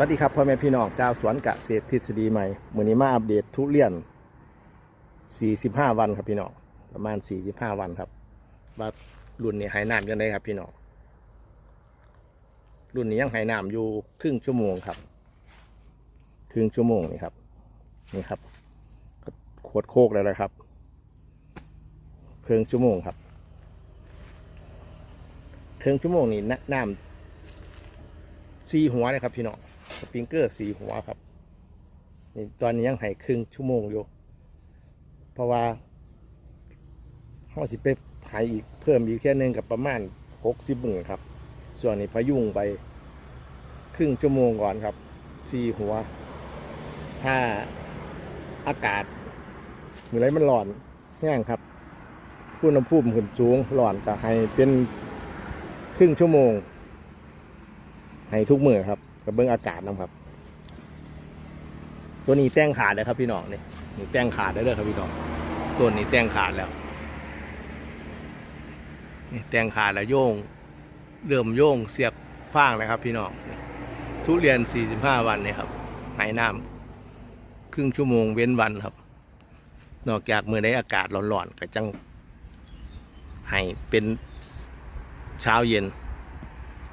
วัสดีครับพ่อแม่พี่น้องชาวสวนเกษตรทฤษฎีใหม่มือนี้มาอัปเดตทุเรียน 45 วันครับพี่น้องประมาณ 45 วันครับว่ารุ่นนี้หายน้ำยังไงครับพี่น้องรุ่นนี้ยังหายน้ำอยู่ครึ่งชั่วโมงครับ ครึ่งชั่วโมงนี่ครับ นี่ครับขวดโคกแล้วนะครับ ครึ่งชั่วโมงครับ ครึ่งชั่วโมงนี่นน้ำสี่หัวเลยครับพี่น้อง สปริงเกอร์สีหัวครับนี่ตอนนี้ยังให้ครึ่งชั่วโมงอยู่ เพราะว่าห้าสิไปหายอีกเพิ่มอีกแค่นึงกับประมาณหกสิบหมื่นครับ ส่วนนี้พายุงไปครึ่งชั่วโมงก่อนครับสี่หัว ถ้าอากาศมือไรมันร้อนแห้งครับอุณหภูมิขึ้นสูงร้อนก็ให้เป็นครึ่งชั่วโมง ให้ทุกมือครับ กับเบื้องอากาศนะครับ ตัวนี้แต่งขาดเลยครับพี่น้องนี่นี่แต่งขาดได้เลยครับพี่น้องตัวนี้แต่งขาดแล้วนี่แต่งขาดแล้วโยงเริ่มโยงเสียบฟางเลยครับพี่น้องทุเรียน 45 วันนี่ครับให้น้ำครึ่งชั่วโมงเว้นวันครับ นอกจากเมื่อได้อากาศร้อนๆก็จังให้เป็นเช้าเย็น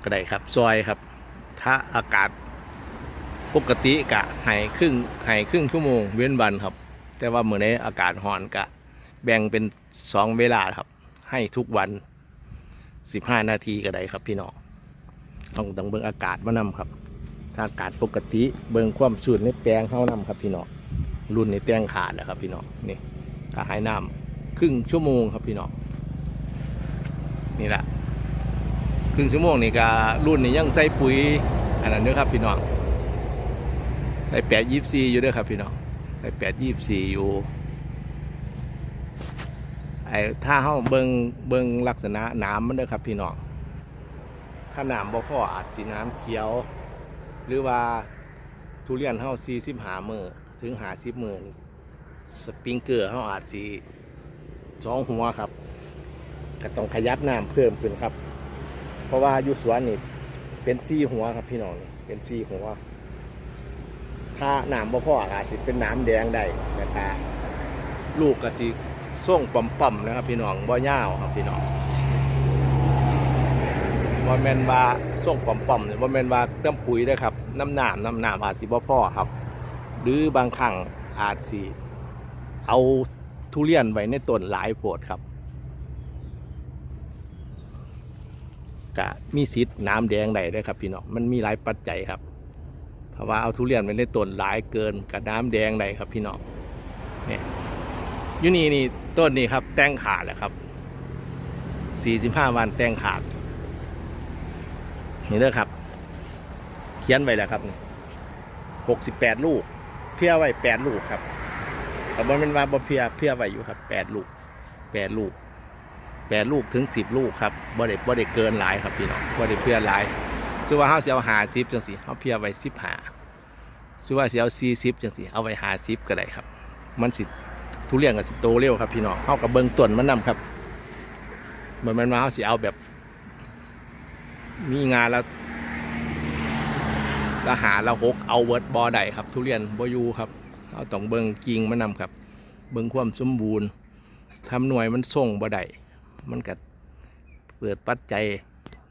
ก็ได้ครับ ซอยครับ ถ้าอากาศปกติกะให้ครึ่งให้ครึ่งชั่วโมง เว้นวันครับ แต่ว่าเมื่อในอากาศร้อนกะ แบ่งเป็นสองเวลาครับ ให้ทุกวัน15นาทีก็ได้ครับพี่น้องต้องต้องเบิ่งอากาศมานำครับ ถ้าอากาศปกติเบิ่งความสูดในแปลงเข้านำครับพี่น้องรุ่นในแตงขาดแล้วครับพี่น้องนี่ก็ให้น้ำครึ่งชั่วโมงครับพี่น้องนี่แหละ ครึ่งชั่วโมงนี่ก็รุ่นนี่ยังใส่ปุ๋ยอันนั้นด้วยครับพี่น้องใส่แปดยี่สี่อยู่ด้วยครับพี่น้องใส่แปดยี่สี่อยู่ไอ้ถ้าเฮาเบิงเบิงลักษณะน้ำมันด้อครับพี่น้องถ้าน้ำบ่พออาจสิน้ำเขียว หรือว่าทุเรียนเฮาสี่สิบหามือถึงหาสิบมือนสปริงเกอร์เฮาอาจสิสองหัวครับก็ต้องขยับน้ำเพิ่มขึ้นครับ เพราะว่าอยู่สวนนี่เป็นซี่หัวครับพี่น้องนี่เป็นซี่หัว ถ้าน้ำบ่พออาจจะเป็นน้ำแดงได้นะครับลูกก็สิส่งป่มๆนะครับ พี่น้องบ่ยาวครับพี่น้องบ่แมนว่าส่งป่มๆเนี่ยบ่แมนว่าน้ำปุ๋ยนะครับ น้ำหน้ำน้ำหน้ำอาจสิบ่พ่อครับ หรือบางครั้งอาจสิเอาทุเรียนไว้ในต้นหลายโพดครับ กะมีสิทธิ์น้ำแดงได้ได้ครับพี่น้องมันมีหลายปัจจัยครับ เพราะว่าเอาทุเรียนไปในต้นหลายเกินกับน้ำแดงได้ครับพี่น้องเนี่ยยูนี่นี่ต้นนี้ครับ แตงขาดแหละครับ45วันแตงขาดนี่เด้อครับ เขียนไว้แล้วครับนี่68ลูก เพียไว้8ลูกครับแต่มันเป็นว่าบ่เพียเพียไว้อยู่ครับ8ลูก8ลูก แปดลูกถึงสิบลูกครับบ่ได้บ่ได้เกินหลายครับพี่น้องบ่ได้เพียหลายซึ่งว่าเฮาเสิเอาหาสิบจังสิเฮาเพียไว้สิบหาซึ่งว่าเสิเอาสี่สิบจังสิเอาไว้หาสิบก็ได้ครับ มันสิทุเรียนก็สิโตเร็วครับพี่น้องเฮากับเบิ่งต้นมันนํครับเหมือนมันมาเฮาสิเอาแบบ มีงานแล้วแล้วหาแล้วหกเอาเวิร์ดบ่ได้ครับ ทุเรียนบอยู่ครับเอาต้องเบิ่งกิ่งมันนํครับ เบิ่งความสมบูรณ์ทำหน่วยมันส่งบ่ได้ มันก็เปิดปัจจัย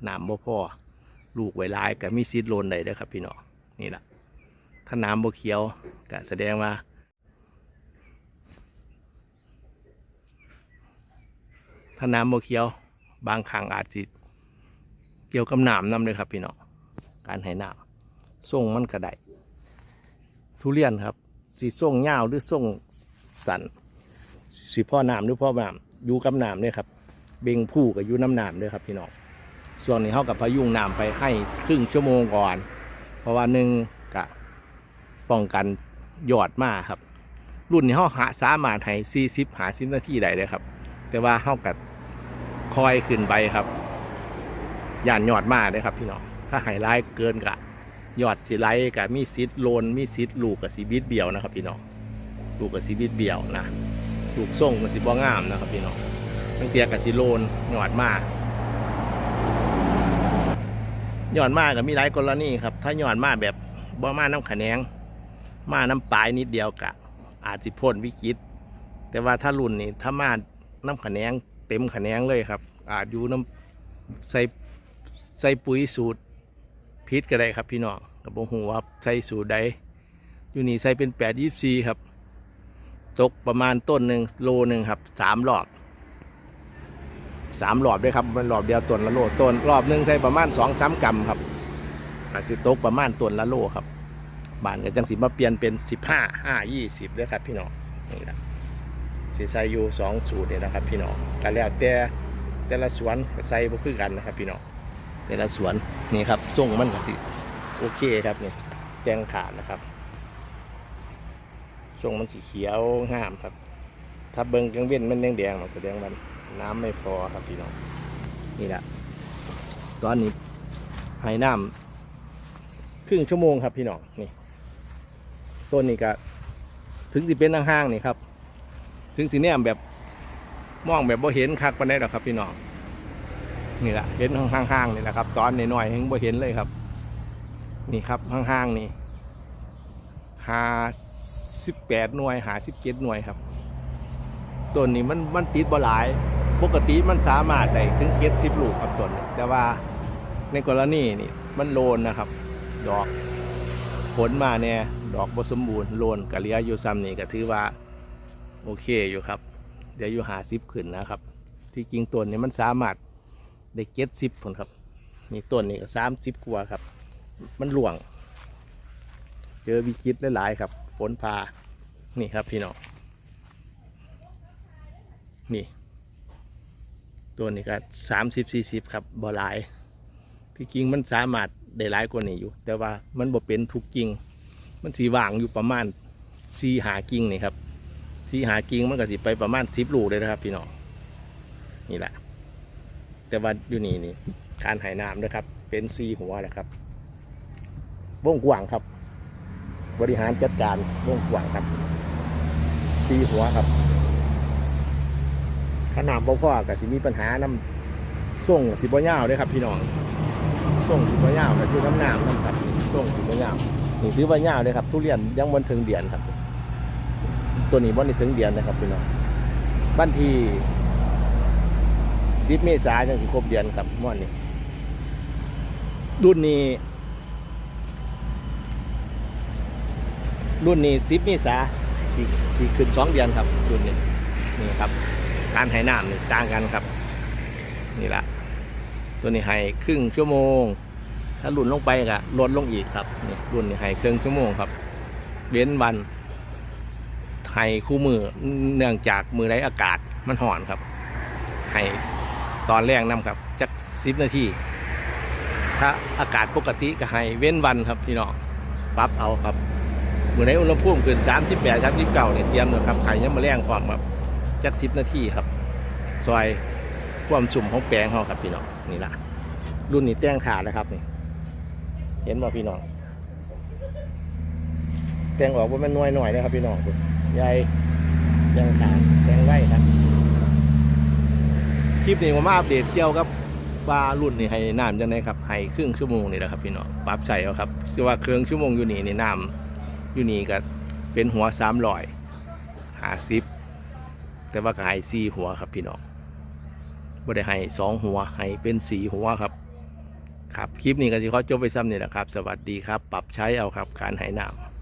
น้ำบ่พอลูกไวหลายก็มีซีดโลนได้เด้อครับพี่น้องนี่แหละถ้าน้ำบ่เขียวก็แสดงว่าถ้าน้ำบ่เขียว บางครั้งอาจสิเกี่ยวกับน้ำนำเลยครับพี่น้องการให้น้ำส่งมันก็ได้ทุเรียนครับสีส่งยาวหรือส่งสันสีพ่อน้ำหรือพ่อน้ำอยู่กับน้ำเนี่ยครับ เบ่งผู้กับยุน้ำน้ำด้วยครับพี่น้องส่วนนี้เขากับพายุงน้ำไปให้ครึ่งชั่วโมงก่อน เพราะว่าหนึ่งกะป้องกันยอดมากครับ รุ่นนี้เขาหาสามารถให้สี่สิบหาสิบนาทีได้เลยครับ แต่ว่าเขากับคอยขึ้นไปครับย่านยอดมากเลยครับพี่น้องถ้าไฮไลท์เกินกะยอดสีไลท์กับมีซิดโลนมีซิดลูกกับสีบิดเบียวนะครับพี่น้องลูกกับสีบิดเบียวนะลูกส่งกับสีบ่งามนะครับพี่น้อง ตั้งเตียกับสิโลนหยอดมากหยอดมากกับมีหลายกรณีครับ ถ้าหยอดมากแบบบ่มาน้ำขะแหนงมาน้ำปลายนิดเดียวกะ อาจสิพ้นวิกฤตแต่ว่าถ้ารุ่นนี้ถ้ามาน้ำขะแหนงเต็มขะแหนงเลยครับ อาจอยู่น้ำใส่ใส่ปุ๋ยสูตรพิษก็ได้ครับพี่น้องกับบ่ฮู้ว่าใส่สูตรใดอยู่นี่ใส่เป็นแปดยี่สี่ครับ ตกประมาณต้นหนึ่งโลหนึ่งครับสามรอบ สามรอบด้วยครับมันรอบเดียวต้นละโลต้นรอบหนึ่งใส่ประมาณสองสามกรัมครับก็คือตกประมาณต้นละโลครับบานก็จังสิมาเปลี่ยนเป็นสิบห้าห้ายี่สิบด้วยครับพี่น้องนี่แหละสิใส่อยู่สองสูตรเนี่ยนะครับ พี่น้องก็แล้วแต่แต่ละสวนใส่บ่คือกันนะครับพี่น้องแต่ละสวนนี่ครับส่งมันก็สิโอเคครับนี่แกงขาดนะครับช่วงมันสีเขียวงามครับ ถ้าเบิ้งกังเว้นมันแดงๆมันแสดงว่า น้ำไม่พอครับพี่น้องนี่แหละตอนนี้ให้น้ำครึ่งชั่วโมงครับพี่น้องนี่ต้นนี้ก็ถึงสิเป็นห่างๆนี่ครับ ถึงสีแนมแบบมองแบบบ่เห็นคักปานใดหรอกครับพี่น้องนี่แหละเห็นห่างๆนี่แหละครับ ตอนน้อยๆยังบ่เห็นเลยครับ นี่ครับห่างๆนี่หาสิบแปดหน่วยหาสิบเจ็ดหน่วยครับ ต้นนี้มันมันติดบ่หลาย ปกติมันสามารถได้ถึงเจ็ดสิบลูกครับต้นนี้แต่ว่าในกรณีนี่มันโลนนะครับ ดอกผลมาเนี่ยดอกบ่สมบูรณ์โลนกะเลียอยู่ซ้ำนี่ก็ถือว่าโอเคอยู่ครับ เดี๋ยวอยู่หาสิบขึ้นนะครับ ที่จริงต้นนี้มันสามารถได้เจ็ดสิบผลครับนี่ต้นนี้ก็สามสิบกว่าครับ มันหลวง เจอวิกฤตหลายๆครับฝนพานี่ครับพี่น้อง นี่ตัวนี้ก็สามสิบสี่สิบครับบ่หลาย ที่จริงมันสามารถได้หลายกว่านี้อยู่ แต่ว่ามันบ่เป็นทุกกิ่งมันสีว่างอยู่ประมาณสีหากิ่งนี่ครับสีหากิ่งมันก็สิไปประมาณสิบลูกเลยนะครับ พี่น้องนี่แหละ แต่ว่าอยู่นี่นี่การหายน้ำนะครับ เป็นสีหัวนะครับวงกว้างครับ บริหารจัดการวงกว้างครับสีหัวครับ ขนาดบ่พ่อกับสิมีปัญหาน้ำส่งสิบ่ยาวด้วยครับพี่น้องส่งสิบ่ยาวกับคือน้ำน้ำน้ำครับส่งสิบ่ยาวนี่ถือว่ายาวเลยครับ ทุเรียนยังบนถึงเดือนครับ ตัวนี้บนถึงเดือนนะครับพี่น้องบันที่สิบเมษายนยังสิครบเดือนครับม่วนนี้รุ่นนี้ รุ่นนี้ซิปมีสาสีสีขึ้นสองเดือนครับรุ่นนี้นี่ครับ การให้น้ำนี่ต่างกันครับ นี่ละตัวนี้ให้ครึ่งชั่วโมง ถ้ารุ่นลงไปก็ลดลงอีกครับนี่รุ่นนี้ให้ครึ่งชั่วโมงครับ เว้นวันให้คู่มือเนื่องจากมือไรอากาศมันห่อนครับ ให้ตอนแรกน้ำครับจักสิบนาทีถ้าอากาศปกติก็ให้เว้นวันครับพี่น้องปรับเอาครับเมื่อในอุณหภูมิเกิน38 39เนี่ยเตรียมเลยครับไข่ยังมาแรงความครับ จัก10นาทีครับ ซอยความสุ่มของแปลงเขาครับพี่น้องนี่ละรุ่นนี้แต่งขาแล้วครับนี่ เห็นบ่พี่น้อง แต่งออกว่ามันน้อยหน่อยนะครับพี่น้องใหญ่แตงขาแต่งไว้ครับคลิปนี้ผมมาอัปเดตเกี่ยวกับว่ารุ่นนี่ให้น้ำจังไดครับให้ครึ่งชั่วโมงนี่แหละครับพี่น้องปรับใส่เอาครับคือว่าเครื่องชั่วโมงอยู่นี่ในน้ำอยู่นี่ก็เป็นหัวสามลอยหาซิป แต่ว่าก็ให้สี่หัวครับพี่น้องบ่ได้ให้สองหัวให้เป็นสี่หัวครับ ครับคลิปนี้ก็สิขอจบไปซ้ำนี่แหละครับ สวัสดีครับ ปรับใช้เอาครับการให้น้ำ